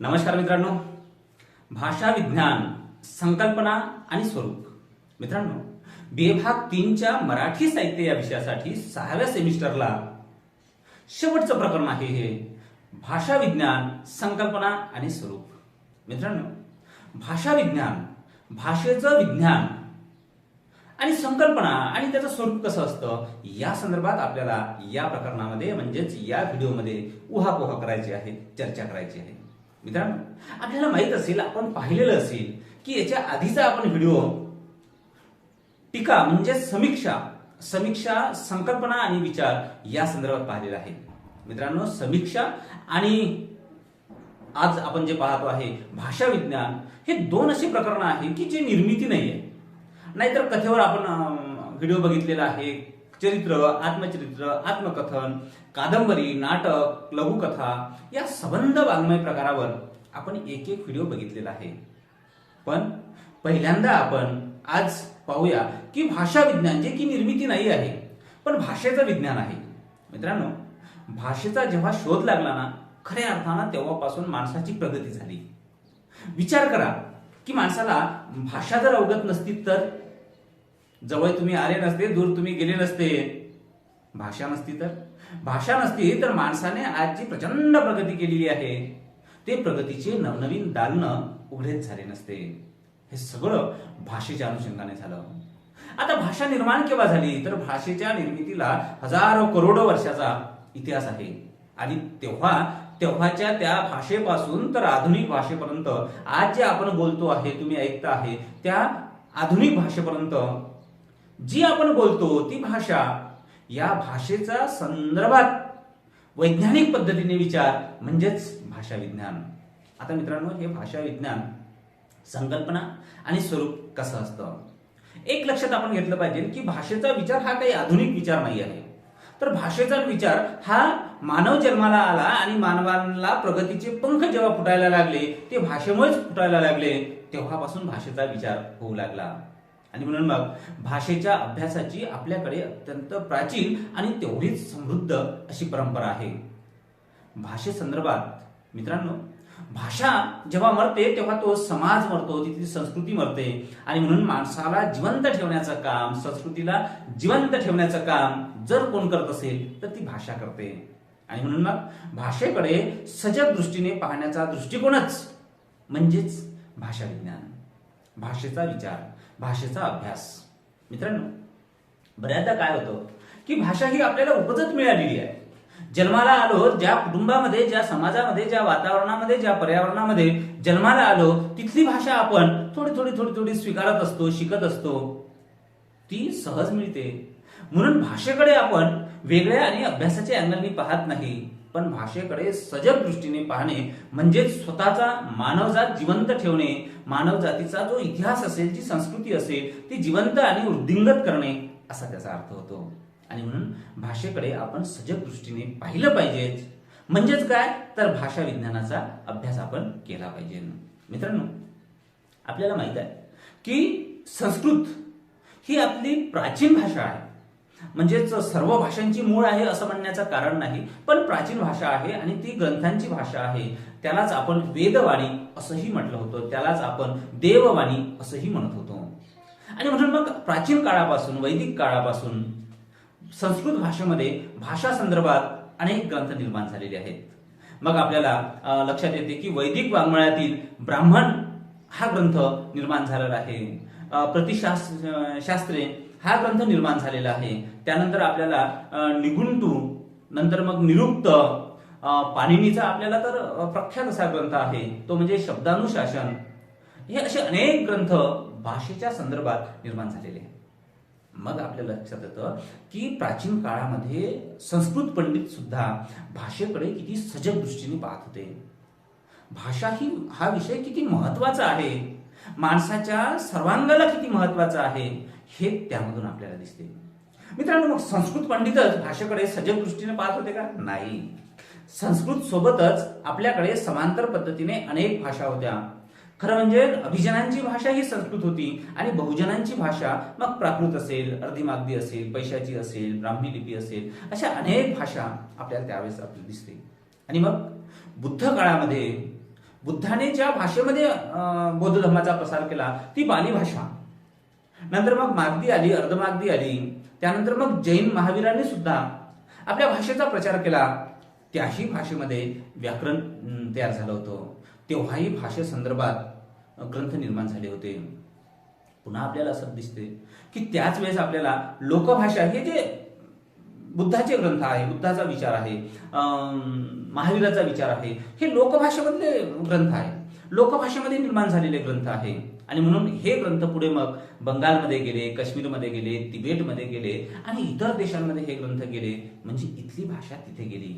नमस्कार मित्रांनो. भाषा विज्ञान संकल्पना आणि स्वरूप. मित्रांनो बेभाग तीनच्या मराठी साहित्य या विषयासाठी सहाव्या सेमिस्टरला शेवटचं प्रकरण आहे हे. भाषा विज्ञान संकल्पना आणि स्वरूप. मित्रांनो भाषा विज्ञान भाषेचं विज्ञान आणि संकल्पना आणि त्याचं स्वरूप कसं असतं या संदर्भात आपल्याला या प्रकरणामध्ये म्हणजेच या व्हिडिओमध्ये उहापोहा करायची आहे चर्चा करायची आहे. मित्रांनो आपल्याला माहीत असेल आपण पाहिलेलं असेल की याच्या आधीचा आपण व्हिडिओ टीका म्हणजे समीक्षा समीक्षा संकल्पना आणि विचार या संदर्भात पाहिलेला आहे. मित्रांनो समीक्षा आणि आज आपण जे पाहतो आहे भाषा विज्ञान हे दोन अशी प्रकरणं आहे की जे निर्मिती नाही आहे नाहीतर कथेवर आपण व्हिडिओ बघितलेला आहे चरित्र आत्मचरित्र आत्मकथन कादंबरी नाटक लघुकथा या सबंध वाङ्मय प्रकारावर आपण एक एक व्हिडिओ बघितलेला आहे. पण पहिल्यांदा आपण आज पाहूया की भाषा विज्ञान जे की निर्मिती नाही आहे पण भाषेचं विज्ञान आहे. मित्रांनो भाषेचा जेव्हा शोध लागला ना खऱ्या अर्थानं तेव्हापासून माणसाची प्रगती झाली. विचार करा की माणसाला भाषा जर अवगत नसती तर जवळ तुम्ही आले नसते दूर तुम्ही गेले नसते. भाषा नसती तर? भाषा नसती तर माणसाने आज जी प्रचंड प्रगती केलेली आहे. ते प्रगतीचे नवनवीन दालनं उघडेच झाले नसते. हे सगळं भाषेच्या अनुषंगाने झालं. आता भाषा निर्माण केव्हा झाली? तर भाषेच्या निर्मितीला हजारो करोडो वर्षाचा इतिहास आहे. आणि तेव्हा तेव्हाच्या त्या भाषेपासून तर आधुनिक भाषेपर्यंत आज जे आपण बोलतो आहे तुम्ही ऐकता आहे त्या आधुनिक भाषेपर्यंत जी आपण बोलतो ती भाषा या भाषेचा संदर्भात वैज्ञानिक पद्धतीने विचार म्हणजेच भाषा विज्ञान आता मित्रांनो हे भाषा विज्ञान संकल्पना आणि स्वरूप कसं असतं? एक लक्षात आपण घेतलं पाहिजे की भाषेचा विचार हा काही आधुनिक विचार नाही आहे. तर भाषेचा विचार हा मानव जन्माला आला आणि मानवाला प्रगतीचे पंख जेव्हा फुटायला लागले ते भाषेमुळेच फुटायला लागले तेव्हापासून भाषेचा विचार होऊ लागला. आणि म्हणून मग भाषेच्या अभ्यासाची आपल्याकडे अत्यंत प्राचीन आणि तेवढीच समृद्ध अशी परंपरा आहे. भाषेसंदर्भात मित्रांनो भाषा जेव्हा मरते तेव्हा तो समाज मरतो तिथली संस्कृती मरते. आणि म्हणून माणसाला जिवंत ठेवण्याचं काम संस्कृतीला जिवंत ठेवण्याचं काम जर कोण करत असेल तर ती भाषा करते. आणि म्हणून मग भाषेकडे सजग दृष्टीने पाहण्याचा दृष्टिकोनच म्हणजेच भाषा विज्ञान भाषेचा विचार. भाषेचा अभ्यास. मित्रांनो बऱ्याचदा काय होतं की भाषा ही आपल्याला उपजत मिळालेली आहे. जन्माला आलो ज्या कुटुंबामध्ये ज्या समाजामध्ये ज्या वातावरणामध्ये ज्या पर्यावरणामध्ये जन्माला आलो तिथली भाषा आपण थोडी थोडी थोडी थोडी स्वीकारत असतो शिकत असतो. ती सहज मिळते. म्हणून भाषेकडे आपण वेगळ्या आणि अभ्यासाच्या अँगलनी पाहत नाही पण भाषेकडे सजग दृष्टीने पाहणे म्हणजे स्वतःचा मानवजात जिवंत ठेवणे मानव जातीचा जो इतिहास असेल जी संस्कृती असेल ती जिवंत आणि वृद्धिंगत करणे असा त्याचा अर्थ होतो. आणि म्हणून भाषेकडे आपण सजग दृष्टीने पाहिलं पाहिजे. म्हणजेच काय? तर भाषा विज्ञानाचा अभ्यास आपण केला पाहिजे. मित्रांनो आपल्याला माहीत आहे की संस्कृत ही आपली प्राचीन भाषा आहे. म्हणजेच सर्व भाषांची मूळ आहे असं म्हणण्याचं कारण नाही पण प्राचीन भाषा आहे आणि ती ग्रंथांची भाषा आहे. त्यालाच आपण वेदवाणी असंही म्हटलं होतं. त्यालाच आपण देववाणी असंही म्हणत होतो. आणि म्हणून मग प्राचीन काळापासून वैदिक काळापासून संस्कृत भाषेमध्ये भाषा संदर्भात अनेक ग्रंथ निर्माण झालेले आहेत. मग आपल्याला लक्षात येते की वैदिक वाङ्मयातील ब्राह्मण हा ग्रंथ निर्माण झालेला आहे. प्रतिशास्त्रे प्रतिशास्त्र शास्त्रे हा ग्रंथ निर्माण झालेला आहे. त्यानंतर आपल्याला निगुंटू निघुंटू नंतर मग निरुक्त पाणिनीचा आपल्याला तर प्रख्यात असा ग्रंथ आहे. तो म्हणजे शब्दानुशासन. हे असे अनेक ग्रंथ भाषेच्या संदर्भात निर्माण झालेले आहेत. मग आपल्या लक्षात येतं की प्राचीन काळामध्ये संस्कृत पंडित सुद्धा भाषेकडे किती सजग दृष्टीने पाहत होते. भाषा ही हा विषय किती महत्त्वाचा आहे. माणसाच्या सर्वांगाला किती महत्त्वाचा आहे. हे त्यामधून आपल्याला दिसते. मित्रांनो मग संस्कृत पंडितच भाषेकडे सजग दृष्टीने पाहत होते का? नाही. संस्कृत सोबतच आपल्याकडे समांतर पद्धतीने अनेक भाषा होत्या. खरं म्हणजे अभिजनांची भाषा ही संस्कृत होती आणि बहुजनांची भाषा मग प्राकृत असेल अर्धिमागदी असेल पैशाची असेल ब्राह्मी लिपी असेल अशा अनेक भाषा आपल्याला त्यावेळेस आपली दिसते. आणि मग बुद्ध काळामध्ये बुद्धाने ज्या भाषेमध्ये बौद्ध धर्माचा प्रसार केला ती बाली भाषा. नंतर मग मागदी आली अर्धमागदी आली. त्यानंतर मग जैन महावीरांनी सुद्धा आपल्या भाषेचा प्रचार केला. त्याही भाषेमध्ये व्याकरण तयार झालं होतं. तेव्हाही भाषेसंदर्भात ग्रंथ निर्माण झाले होते. पुन्हा आपल्याला असं दिसते की त्याच वेळेस आपल्याला लोकभाषा हे जे बुद्धाचे ग्रंथ आहे बुद्धाचा विचार आहे अं, महावीराचा विचार आहे हे लोकभाषेमधले ग्रंथ आहे. लोकभाषेमध्ये निर्माण झालेले ग्रंथ आहे. आणि म्हणून हे ग्रंथ पुढे मग बंगालमध्ये गेले काश्मीरमध्ये गेले तिबेटमध्ये गेले आणि इतर देशांमध्ये हे ग्रंथ गेले. म्हणजे इथली भाषा तिथे गेली.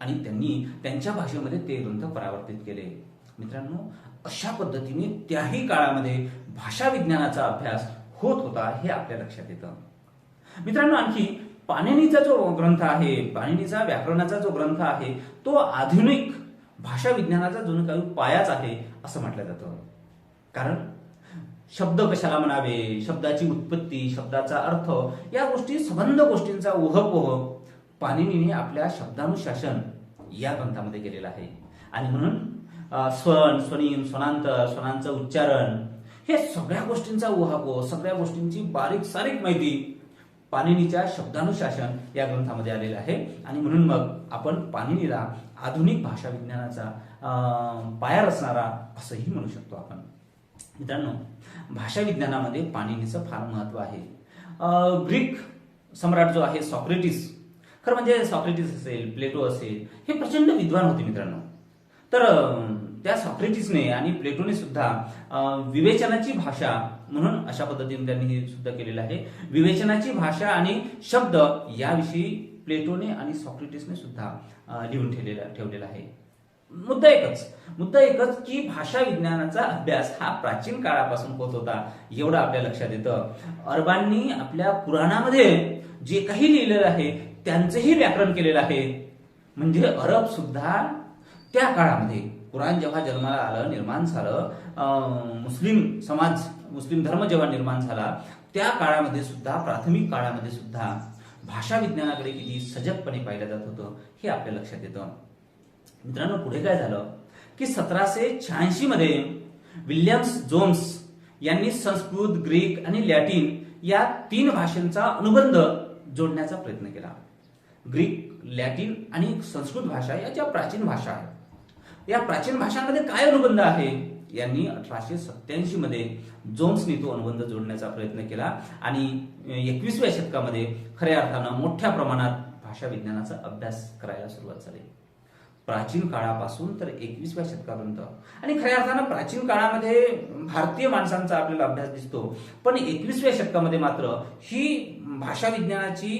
आणि त्यांनी त्यांच्या भाषेमध्ये ते ग्रंथ परावर्तित केले. मित्रांनो अशा पद्धतीने त्याही काळामध्ये भाषा विज्ञानाचा अभ्यास होत होता हे आपल्या लक्षात येतं. मित्रांनो आणखी पाणिनीचा जो ग्रंथ आहे पाणिनीचा व्याकरणाचा जो ग्रंथ आहे तो आधुनिक भाषा विज्ञानाचा जणू काही पायाच आहे असं म्हटलं जातं. कारण शब्द कशाला म्हणावे? शब्दाची उत्पत्ती शब्दाचा अर्थ या गोष्टी संबंध गोष्टींचा ओहपोह पाणिनीने आपल्या शब्दानुशासन या ग्रंथामध्ये केलेलं आहे. आणि म्हणून अं, स्वन स्वनिम स्वनांतर स्वनांचं उच्चारण हे सगळ्या गोष्टींचा ओहापोह सगळ्या गोष्टींची बारीक सारीक माहिती पाणिनीच्या शब्दानुशासन या ग्रंथामध्ये आलेलं आहे. आणि म्हणून मग आपण पाणिनीला आधुनिक भाषा विज्ञानाचा पाया रचणारा असंही म्हणू शकतो आपण. मित्रांनो भाषा विज्ञानामध्ये पाणिनीचं फार महत्त्व आहे. ग्रीक सम्राट जो आहे सॉक्रेटिस खरं म्हणजे सॉक्रेटिस असेल प्लेटो असेल हे प्रचंड विद्वान होते मित्रांनो. तर त्या सॉक्रेटिसने आणि प्लेटोने सुद्धा विवेचनाची भाषा म्हणून अशा पद्धतीने त्यांनी हे सुद्धा केलेलं आहे. विवेचनाची भाषा आणि शब्द याविषयी प्लेटोने आणि सॉक्रेटिसने सुद्धा लिहून ठेवलेला ठेवलेला आहे. मुद्दा एकच. मुद्दा एकच की भाषा विज्ञानाचा अभ्यास हा प्राचीन काळापासून होत होता एवढं आपल्या लक्षात येतं. अरबांनी आपल्या पुराणामध्ये जे काही लिहिलेलं आहे त्यांचंही व्याकरण केलेलं आहे. म्हणजे अरब सुद्धा त्या काळामध्ये कुराण जेव्हा जन्माला आलं निर्माण झालं मुस्लिम समाज मुस्लिम धर्म जेव्हा निर्माण झाला त्या काळामध्ये सुद्धा प्राथमिक काळामध्ये सुद्धा भाषा विज्ञानाकडे किती सजगपणे पाहिलं जात होतं हे आपल्या लक्षात येतं. मित्रांनो पुढे काय झालं? की सतराशे शहाऐंशी मध्ये विल्यम्स जोन्स यांनी संस्कृत ग्रीक आणि लॅटिन या तीन भाषांचा अनुबंध जोडण्याचा प्रयत्न केला. ग्रीक लॅटिन आणि संस्कृत भाषा या ज्या प्राचीन भाषा आहेत या प्राचीन भाषांमध्ये काय अनुबंध आहे? यांनी अठराशे सत्याऐंशी मध्ये जोन्सनी तो अनुबंध जोडण्याचा प्रयत्न केला आणि एकविसव्या शतकामध्ये खऱ्या अर्थानं मोठ्या प्रमाणात भाषा विज्ञानाचा अभ्यास करायला सुरुवात झाली. प्राचीन काळापासून तर एकवीसव्या शतकापर्यंत. आणि खऱ्या अर्थानं प्राचीन काळामध्ये भारतीय माणसांचा आपल्याला अभ्यास दिसतो. पण एकवीसव्या शतकामध्ये मात्र ही भाषा विज्ञानाची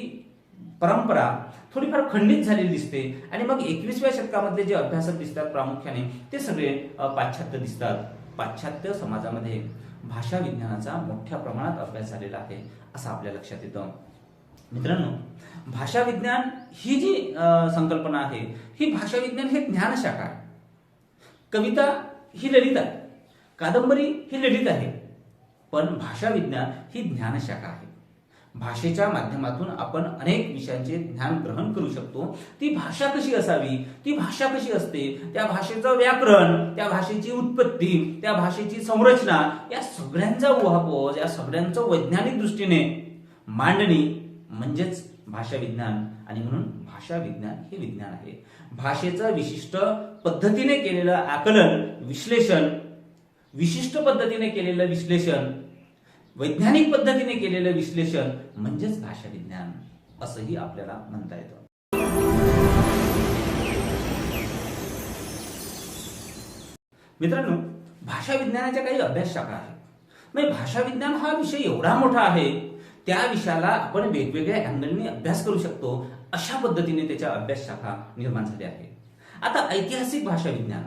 परंपरा थोडीफार खंडित झालेली दिसते. आणि मग एकवीसव्या शतकामधले जे अभ्यासक दिसतात प्रामुख्याने ते सगळे पाश्चात्य दिसतात. पाश्चात्य समाजामध्ये भाषा विज्ञानाचा मोठ्या प्रमाणात अभ्यास झालेला आहे असं आपल्या लक्षात येतं. मित्रांनो भाषा विज्ञान ही जी संकल्पना आहे ही भाषा विज्ञान हे ज्ञानशाखा आहे. कविता ही ललित आहे. कादंबरी ही ललित आहे. पण भाषा विज्ञान ही ज्ञानशाखा आहे. भाषेच्या माध्यमातून आपण अनेक विषयांचे ज्ञान ग्रहण करू शकतो. ती भाषा कशी असावी? ती भाषा कशी असते? त्या भाषेचं व्याकरण त्या भाषेची उत्पत्ती त्या भाषेची संरचना या सगळ्यांचा उहापोह या सगळ्यांचं वैज्ञानिक दृष्टीने मांडणी म्हणजेच भाषा विज्ञान आणि म्हणून भाषा विज्ञान हे विज्ञान आहे. भाषेचं विशिष्ट पद्धतीने केलेलं आकलन विश्लेषण विशिष्ट पद्धतीने केलेलं विश्लेषण वैज्ञानिक पद्धतीने केलेलं विश्लेषण म्हणजेच भाषा विज्ञान असंही आपल्याला म्हणता येतं. मित्रांनो भाषा विज्ञानाच्या काही अभ्यास शाखा आहेत. म्हणजे भाषा विज्ञान हा विषय एवढा मोठा आहे त्या विषयाला आपण वेगवेगळ्या अँगलने अभ्यास करू शकतो. अशा पद्धतीने त्याच्या अभ्यास शाखा निर्माण झाल्या आहे. आता ऐतिहासिक भाषा विज्ञान.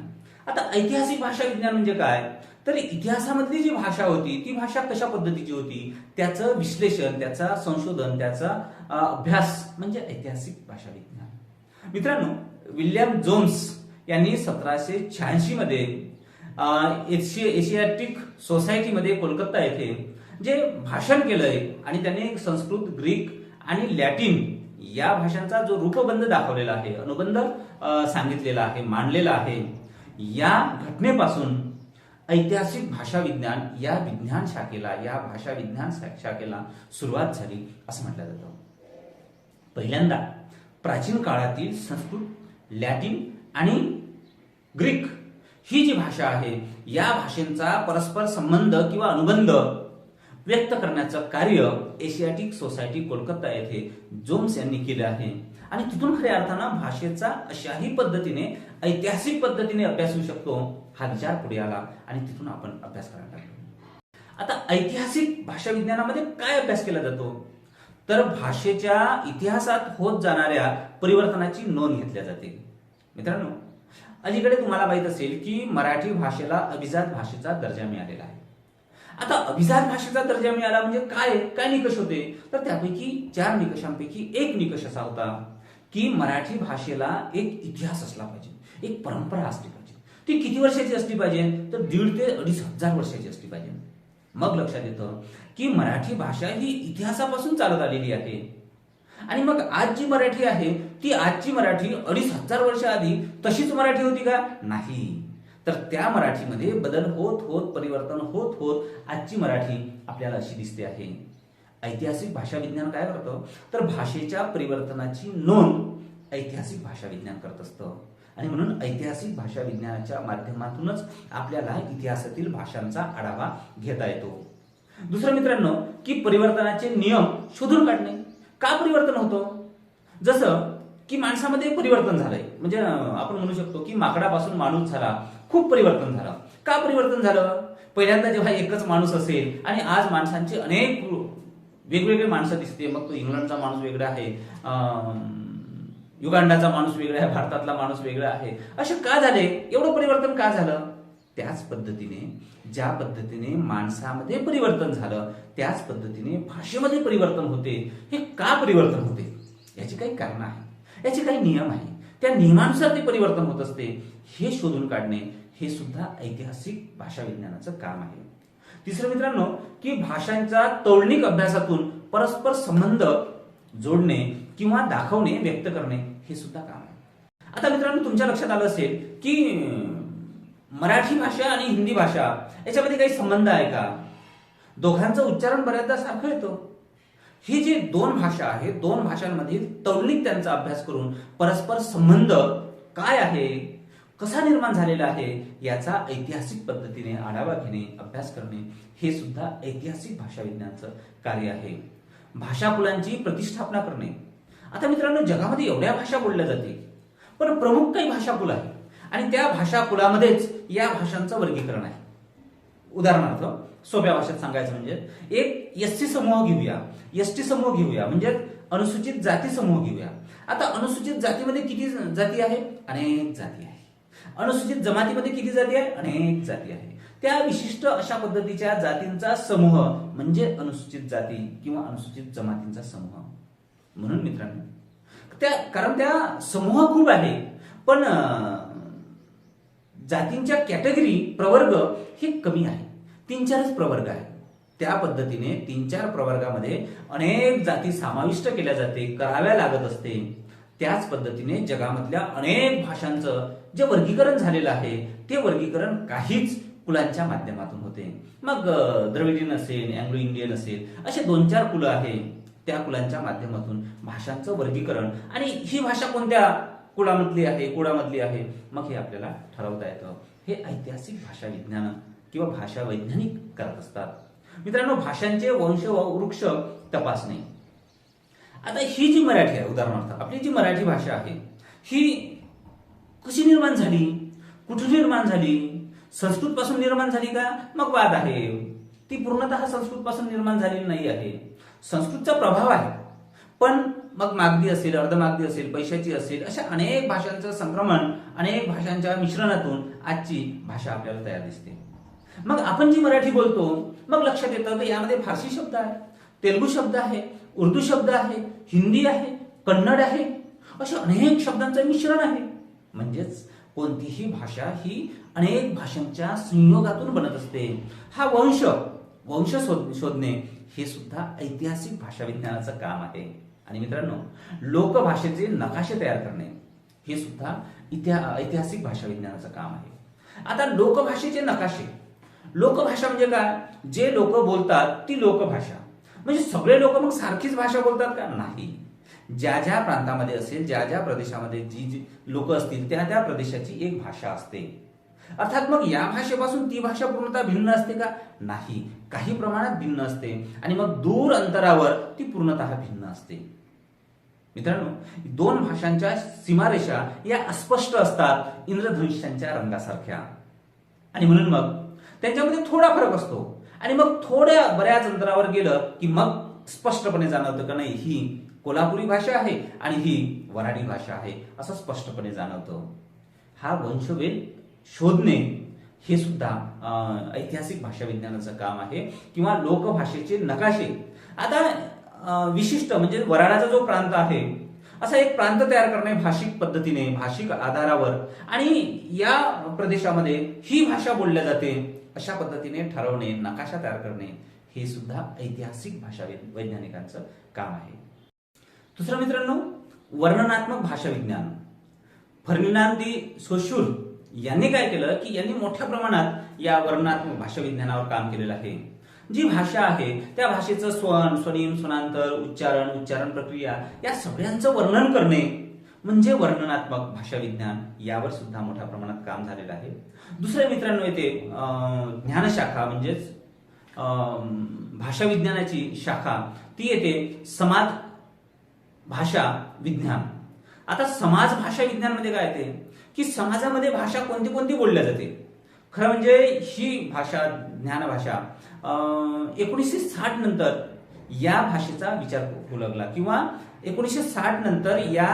आता ऐतिहासिक भाषा विज्ञान म्हणजे काय? तर इतिहासामधली जी भाषा होती ती भाषा कशा पद्धतीची होती? त्याचं विश्लेषण त्याचा संशोधन त्याचा अभ्यास म्हणजे ऐतिहासिक भाषा विज्ञान. मित्रांनो विल्यम जोन्स यांनी सतराशे शहाऐंशी मध्ये एशियाटिक सोसायटीमध्ये कोलकाता येथे जे भाषण केलंय आणि त्याने संस्कृत ग्रीक आणि लॅटिन या भाषांचा जो रूपबंध दाखवलेला आहे अनुबंध सांगितलेला आहे मांडलेला आहे या घटनेपासून ऐतिहासिक भाषा विज्ञान या विज्ञान शाखेला या भाषा विज्ञान शाखेला सुरुवात झाली असं म्हटलं जातं. पहिल्यांदा प्राचीन काळातील संस्कृत लॅटिन आणि ग्रीक ही जी भाषा आहे या भाषेचा परस्पर संबंध किंवा अनुबंध व्यक्त करण्याचं कार्य एशियाटिक सोसायटी कोलकाता येथे जोम्स यांनी केले आहे. आणि तिथून खऱ्या अर्थानं भाषेचा अशाही पद्धतीने ऐतिहासिक पद्धतीने अभ्यास होऊ शकतो हा विचार पुढे आला आणि तिथून आपण अभ्यास करायला लागलो. आता ऐतिहासिक भाषा विज्ञानामध्ये काय अभ्यास केला जातो? तर भाषेच्या इतिहासात होत जाणाऱ्या परिवर्तनाची नोंद घेतल्या जाते. मित्रांनो अलीकडे तुम्हाला माहीत असेल की मराठी भाषेला अभिजात भाषेचा दर्जा मिळालेला आहे. आता अभिजात भाषेचा दर्जा मिळाला म्हणजे काय काय निकष होते? तर त्यापैकी चार निकषांपैकी एक निकष असा होता की मराठी भाषेला एक इतिहास असला पाहिजे एक परंपरा असली पाहिजे. ती किती वर्षाची असली पाहिजे? तर दीड ते अडीच हजार वर्षाची असली पाहिजे. मग लक्षात येतं की मराठी भाषा ही इतिहासापासून चालत आलेली आहे. आणि मग आज जी मराठी आहे ती आजची मराठी अडीच हजार वर्ष आधी तशीच मराठी होती का? नाही. तर त्या मराठीमध्ये बदल होत होत परिवर्तन होत होत आजची मराठी आपल्याला अशी दिसते आहे. ऐतिहासिक भाषा विज्ञान काय करतं? तर भाषेच्या परिवर्तनाची नोंद ऐतिहासिक भाषा विज्ञान करत असतं. आणि म्हणून ऐतिहासिक भाषा विज्ञानाच्या माध्यमातूनच आपल्याला इतिहासातील भाषांचा आढावा घेता येतो. दुसरं मित्रांनो की परिवर्तनाचे नियम शोधून काढणे. का परिवर्तन होतं? जसं की माणसामध्ये परिवर्तन झालंय. म्हणजे आपण म्हणू शकतो की माकडापासून माणूस झाला. खूप परिवर्तन झालं. का परिवर्तन झालं? पहिल्यांदा जेव्हा एकच माणूस असेल आणि आज माणसांचे अनेक वेगवेगळे माणसं दिसते मग तो इंग्लंडचा माणूस वेगळा आहे अं, युगांडाचा माणूस वेगळा आहे भारतातला माणूस वेगळा आहे. असे का झाले? एवढं परिवर्तन का झालं? त्याच पद्धतीने ज्या पद्धतीने माणसामध्ये परिवर्तन झालं त्याच पद्धतीने भाषेमध्ये परिवर्तन होते. हे का परिवर्तन होते? याची काही कारण आहे याचे काही नियम आहे त्या नियमानुसार ते परिवर्तन होत असते. हे शोधून काढणे हे सुद्धा ऐतिहासिक भाषा विज्ञानाचं काम आहे. तिसरं मित्रांनो की भाषांच्या तौलनिक अभ्यासातून परस्पर संबंध जोडणे किंवा दाखवणे व्यक्त करणे हे सुद्धा काम आहे. आता मित्रांनो तुमच्या लक्षात आलं असेल की मराठी भाषा आणि हिंदी भाषा याच्यामध्ये काही संबंध आहे का? दोघांचं उच्चारण बऱ्याचदा सारखं येतं. ही जी दोन भाषा आहे दोन भाषांमधील तौलनिक त्यांचा अभ्यास करून परस्पर संबंध काय आहे? कसा निर्माण झालेला आहे याचा ऐतिहासिक पद्धतीने आढावा घेणे अभ्यास करणे हे सुद्धा ऐतिहासिक भाषा विज्ञानाचं कार्य आहे. भाषाकुलांची प्रतिष्ठापना करणे. आता मित्रांनो जगामध्ये एवढ्या भाषा बोलल्या जाते पण प्रमुख काही भाषाकुल आहे आणि त्या भाषाकुलामध्येच या भाषांचं वर्गीकरण आहे. उदाहरणार्थ सोप्या भाषेत सांगायचं म्हणजे एक एस टी समूह घेऊया. एस टी समूह घेऊया म्हणजे अनुसूचित जाती समूह घेऊया. आता अनुसूचित जातीमध्ये किती जाती आहे अनेक जाती आहे अनुसूचित जमातीमध्ये किती जाती आहे? अनेक जाती आहे. त्या विशिष्ट अशा पद्धतीच्या जातींचा समूह म्हणजे अनुसूचित जाती किंवा अनुसूचित जमातींचा समूह. म्हणून मित्रांनो त्या कारण त्या समूह खूप आहे. पण जातींच्या कॅटेगरी प्रवर्ग हे कमी आहे. तीन चारच प्रवर्ग आहे त्या पद्धतीने तीन चार प्रवर्गामध्ये अनेक जाती समाविष्ट केल्या जाते कराव्या लागत असते. त्याच पद्धतीने जगामधल्या अनेक भाषांचं जे वर्गीकरण झालेलं आहे ते वर्गीकरण काहीच कुलांच्या माध्यमातून होते. मग द्रविडियन असेल अँग्लो इंडियन असेल असे दोन चार कुलं आहे त्या कुलांच्या माध्यमातून भाषांचं वर्गीकरण. आणि ही भाषा कोणत्या कुळामधली आहे कुळामधली आहे? मग हे आपल्याला ठरवता येतं. हे ऐतिहासिक भाषा विज्ञान किंवा भाषा वैज्ञानिक करत असतात. मित्रांनो भाषांचे वंश व वृक्ष तपासणे. आता ही जी मराठी आहे उदाहरणार्थ आपली जी मराठी भाषा आहे ही कशी निर्माण झाली? कुठून निर्माण झाली? संस्कृत पासून निर्माण झाली का? मग वाद आहे. ती पूर्णतः संस्कृत पासून निर्माण झालेली नाही आहे. संस्कृतचा प्रभाव आहे. पण मग मागदी असेल अर्धमागदी असेल पैशाची असेल अशा अनेक भाषांचं संक्रमण अनेक भाषांच्या मिश्रणातून आजची भाषा आपल्याला तयार दिसते. मग आपण जी मराठी बोलतो मग लक्षात येतं की यामध्ये फारसी शब्द आहे तेलुगू शब्द आहे उर्दू शब्द आहे हिंदी आहे कन्नड आहे अशा अनेक शब्दांचं मिश्रण आहे. म्हणजेच कोणतीही भाषा ही अनेक भाषांच्या संयोगातून बनत असते. हा वंश वंश शोध शोधणे हे सुद्धा ऐतिहासिक भाषा विज्ञानाचं काम आहे. आणि मित्रांनो लोकभाषेचे नकाशे तयार करणे हे सुद्धा इतिहा ऐतिहासिक भाषा विज्ञानाचं काम आहे. आता लोकभाषेचे नकाशे. लोकभाषा म्हणजे काय? जे लोक बोलतात ती लोकभाषा. म्हणजे सगळे लोक मग सारखीच भाषा बोलतात का? नाही. ज्या ज्या प्रांतामध्ये असेल ज्या ज्या प्रदेशामध्ये जी जी लोक असतील त्या त्या प्रदेशाची एक भाषा असते. अर्थात मग या भाषेपासून ती भाषा पूर्णतः भिन्न असते का? नाही. काही प्रमाणात भिन्न असते. आणि मग दूर अंतरावर ती पूर्णतः भिन्न असते. मित्रांनो दोन भाषांच्या सीमारेषा या अस्पष्ट असतात इंद्रधनुष्यांच्या रंगासारख्या. आणि म्हणून मग त्यांच्यामध्ये थोडा फरक असतो. आणि मग थोड्या बऱ्याच अंतरावर गेलं की मग स्पष्टपणे जाणवतं का नाही ही कोल्हापुरी भाषा आहे आणि ही वराडी भाषा आहे असं स्पष्टपणे जाणवतं. हा वंशवेल शोधणे हे सुद्धा ऐतिहासिक भाषा विज्ञानाचं काम आहे किंवा लोकभाषेचे नकाशे. आता विशिष्ट म्हणजे वराडाचा जो प्रांत आहे असा एक प्रांत तयार करणे भाषिक पद्धतीने भाषिक आधारावर. आणि या प्रदेशामध्ये ही भाषा बोलल्या जाते. अशा पद्धतीने ठरवणे नकाशा तयार करणे हे सुद्धा ऐतिहासिक भाषा वैज्ञानिकांचं काम आहे. दुसरं मित्रांनो वर्णनात्मक भाषा विज्ञान फर्मिनांद दी सोशूर यांनी काय केलं की यांनी मोठ्या प्रमाणात या वर्णनात्मक भाषा विज्ञानावर काम केलेलं आहे. जी भाषा आहे त्या भाषेचं स्वन स्वनिम स्वनांतर उच्चारण उच्चारण प्रक्रिया या सगळ्यांचं वर्णन करणे म्हणजे वर्णनात्मक भाषा विज्ञान यावर सुद्धा मोठ्या प्रमाणात काम झालेलं आहे. दुसऱ्या मित्रांनो येते ज्ञानशाखा म्हणजेच भाषा विज्ञानाची शाखा ती येते समाज भाषा विज्ञान. आता समाज भाषा विज्ञानमध्ये काय येते? की समाजामध्ये भाषा कोणती कोणती बोलल्या जाते? खरं म्हणजे ही भाषा ज्ञानभाषा एकोणीसशे साठ नंतर या भाषेचा विचार होऊ लागला किंवा एकोणीसशे साठ नंतर या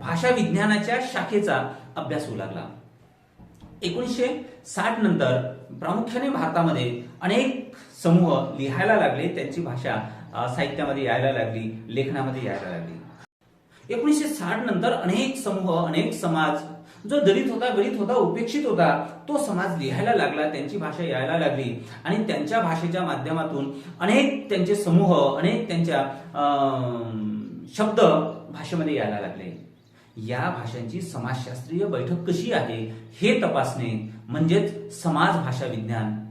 भाषा विज्ञानाच्या शाखेचा अभ्यास होऊ लागला. एकोणीसशे साठ नंतर प्रामुख्याने भारतामध्ये अनेक समूह लिहायला लागले त्यांची भाषा साहित्यामध्ये यायला लागली लेखनामध्ये यायला लागली. एकोणीसशे साठ नंतर अनेक समूह अनेक समाज जो दलित होता गलित होता उपेक्षित होता तो समाज लिहायला लागला त्यांची भाषा यायला लागली. आणि त्यांच्या भाषेच्या माध्यमातून अनेक त्यांचे समूह अनेक त्यांच्या अं, शब्द भाषेमध्ये यायला लागले. या भाषांची समाजशास्त्रीय बैठक कशी आहे हे तपासणे म्हणजेच समाज भाषा विज्ञान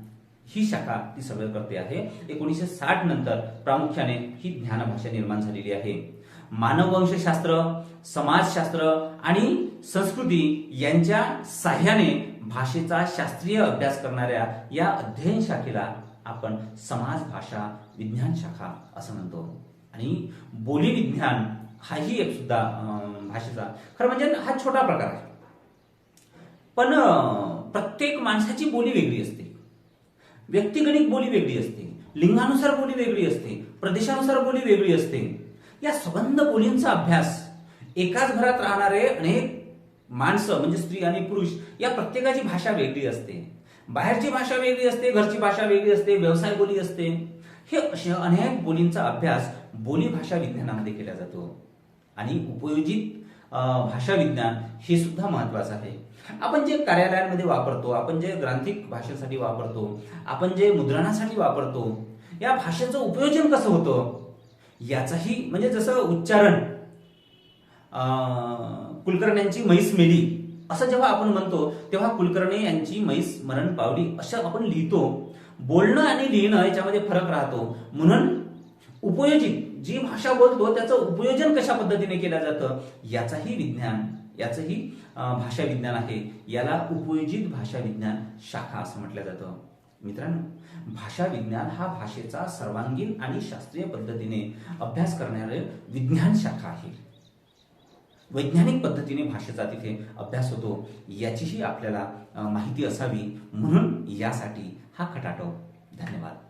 ही शाखा ती सगळं करते आहे. एकोणीसशे साठ नंतर प्रामुख्याने ही ज्ञानभाषा निर्माण झालेली आहे. मानववंशशास्त्र समाजशास्त्र आणि संस्कृती यांच्या साह्याने भाषेचा शास्त्रीय अभ्यास करणाऱ्या या अध्ययन शाखेला आपण समाज भाषा विज्ञान शाखा असं म्हणतो. आणि बोली विज्ञान हाही एक सुद्धा भाषेचा. खरं म्हणजे हा छोटा प्रकार आहे. पण प्रत्येक माणसाची बोली वेगळी असते. व्यक्तिगणिक बोली वेगळी असते. लिंगानुसार बोली वेगळी असते. प्रदेशानुसार बोली वेगळी असते. या संबंध बोलींचा अभ्यास एकाच घरात राहणारे अनेक माणसं म्हणजे स्त्री आणि पुरुष या प्रत्येकाची भाषा वेगळी असते. बाहेरची भाषा वेगळी असते घरची भाषा वेगळी असते व्यवसाय बोली असते. हे अशा अनेक बोलींचा अभ्यास बोली भाषा विज्ञानामध्ये केला जातो. आणि उपयोजित भाषा विज्ञान हे सुद्धा महत्वाचं आहे. आपण जे कार्यालयांमध्ये वापरतो आपण जे ग्रांथिक भाषेसाठी वापरतो आपण जे मुद्रणासाठी वापरतो या भाषेचं उपयोजन कसं होतं? याचाही म्हणजे जसं उच्चारण कुलकर्ण्यांची म्हैस मेली असं जेव्हा आपण म्हणतो तेव्हा कुलकर्णी यांची म्हैस मरण पावली असं आपण लिहितो. बोलणं आणि लिहिणं याच्यामध्ये फरक राहतो. म्हणून उपयोजित जी भाषा बोलतो त्याचं उपयोजन कशा पद्धतीने केलं जातं? याचाही विज्ञान याचंही भाषा विज्ञान आहे. याला उपयोजित भाषा विज्ञान शाखा असं म्हटलं जातं. मित्रांनो भाषा विज्ञान हा भाषेचा सर्वांगीण आणि शास्त्रीय पद्धतीने अभ्यास करणारे विज्ञान शाखा आहे. वैज्ञानिक पद्धतीने भाषेचा तिथे अभ्यास होतो. याचीही आपल्याला माहिती असावी. म्हणून यासाठी हा खटाटो. धन्यवाद.